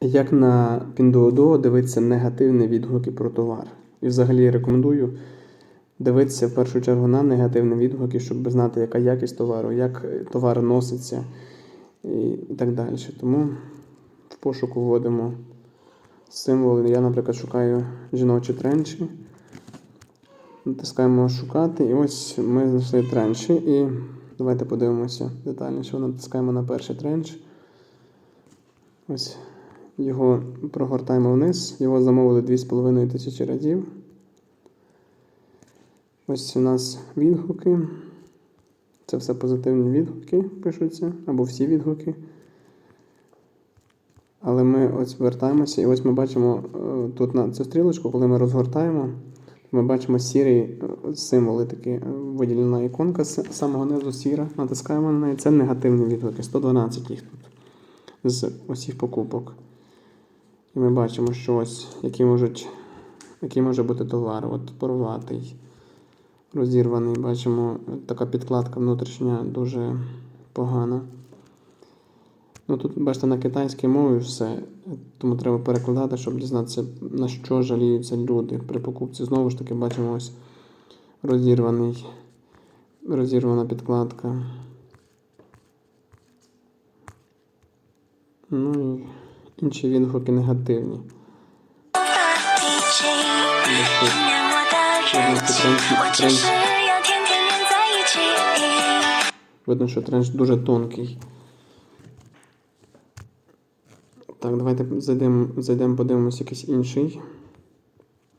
Як на Pinduoduo дивитися негативні відгуки про товар. І взагалі рекомендую дивитися в першу чергу на негативні відгуки, щоб знати, яка якість товару, як товар носиться і так далі. Тому в пошуку вводимо символи. Я, наприклад, шукаю жіночі тренчі. Натискаємо шукати, і ось ми знайшли тренчі. І давайте подивимося детальніше. Натискаємо на перший тренч. Ось його прогортаємо вниз. Його замовили 2,5 тисячі разів. Ось у нас відгуки. Це все позитивні відгуки пишуться, або всі відгуки. Але ми ось вертаємося, і ось ми бачимо е, тут на цю стрілочку, коли ми розгортаємо, ми бачимо сірі е, символи, такі е, виділена іконка з самого низу сіра. Натискаємо на неї. Це негативні відгуки. 112 їх тут з усіх покупок. І ми бачимо, що ось який, можуть, який може бути товар. От порватий, розірваний. Бачимо, така підкладка внутрішня дуже погана. Ну тут, бачите, на китайській мові все, тому треба перекладати, щоб дізнатися, на що жаліються люди при покупці. Знову ж таки, бачимо ось розірваний, розірвана підкладка. Ну і інші відгуки негативні. Видно, що тренч дуже тонкий. Так, давайте зайдемо, зайдемо подивимось якийсь інший.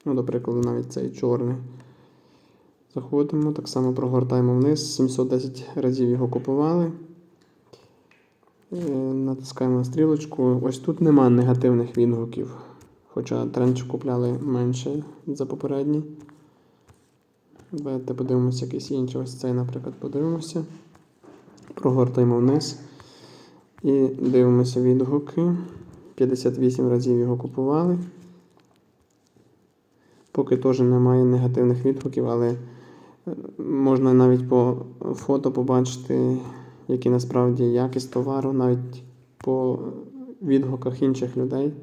Ну, до прикладу, навіть цей чорний. Заходимо, так само прогортаємо вниз. 710 разів його купували. Е, Натискаємо стрілочку. Ось тут нема негативних відгуків. Хоча тренч купляли менше за попередній. Давайте подивимося якийсь інший. Ось цей, наприклад, подивимося. Прогортаємо вниз і дивимося відгуки. 58 разів його купували. Поки теж немає негативних відгуків, але е, можна навіть по фото побачити, які насправді якість товару, навіть по відгуках інших людей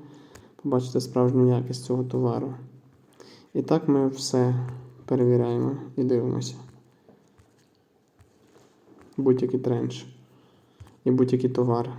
побачити справжню якість цього товару. І так ми все перевіряємо і дивимося. Будь-який тренч і будь-який товар.